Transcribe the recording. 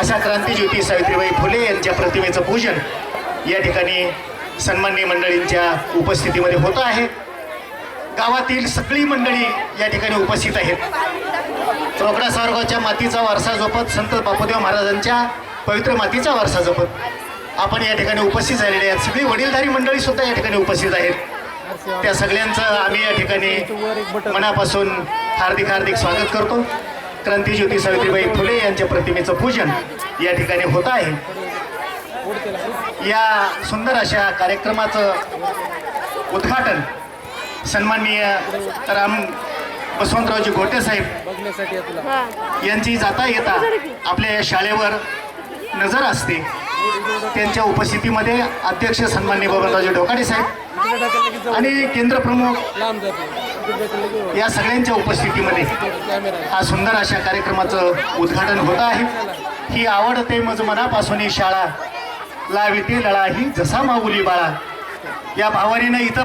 अशा क्रांतीज्योती सावित्रीबाई फुले यांच्या प्रतिमेचं पूजन या ठिकाणी सन्माननीय मंडळींच्या उपस्थितीमध्ये होत आहे. गावातील सगळी मंडळी या ठिकाणी उपस्थित आहेत. चोपडा सावरगावच्या मातीचा वारसा जपत संत बापूदेव महाराजांच्या पवित्र मातीचा वारसा जपत. आपण या ठिकाणी उपस्थित झालेले आहेत. सगळी वडीलधारी मंडळी सुद्धा या ठिकाणी उपस्थित आहेत. त्या सगळ्यांचं आम्ही या ठिकाणी मनापासून हार्दिक हार्दिक स्वागत करतो. क्रांतीज्योती सावित्रीबाई फुले यांच्या प्रतिमेचं पूजन या ठिकाणी होत आहे. या सुंदर अशा कार्यक्रमाचं उद्घाटन सन्माननीय राम बसवंतरावजी घोटे साहेब बघण्यासाठी आहे तुला यांची जाता येता आपल्या या शाळेवर नजर असते. त्यांच्या उपस्थितीमध्ये अध्यक्ष सन्मान्य बबनरावजी ढोकाडे साहेब आणि केंद्र प्रमुख या सगळ्यांच्या उपस्थितीमध्ये हा सुंदर अशा कार्यक्रमाचं उद्घाटन होत आहे. ही आवडते मज मनापासून ही शाळा लाविते लळा ही जसा माऊली बाळा. या भावारीनं इथं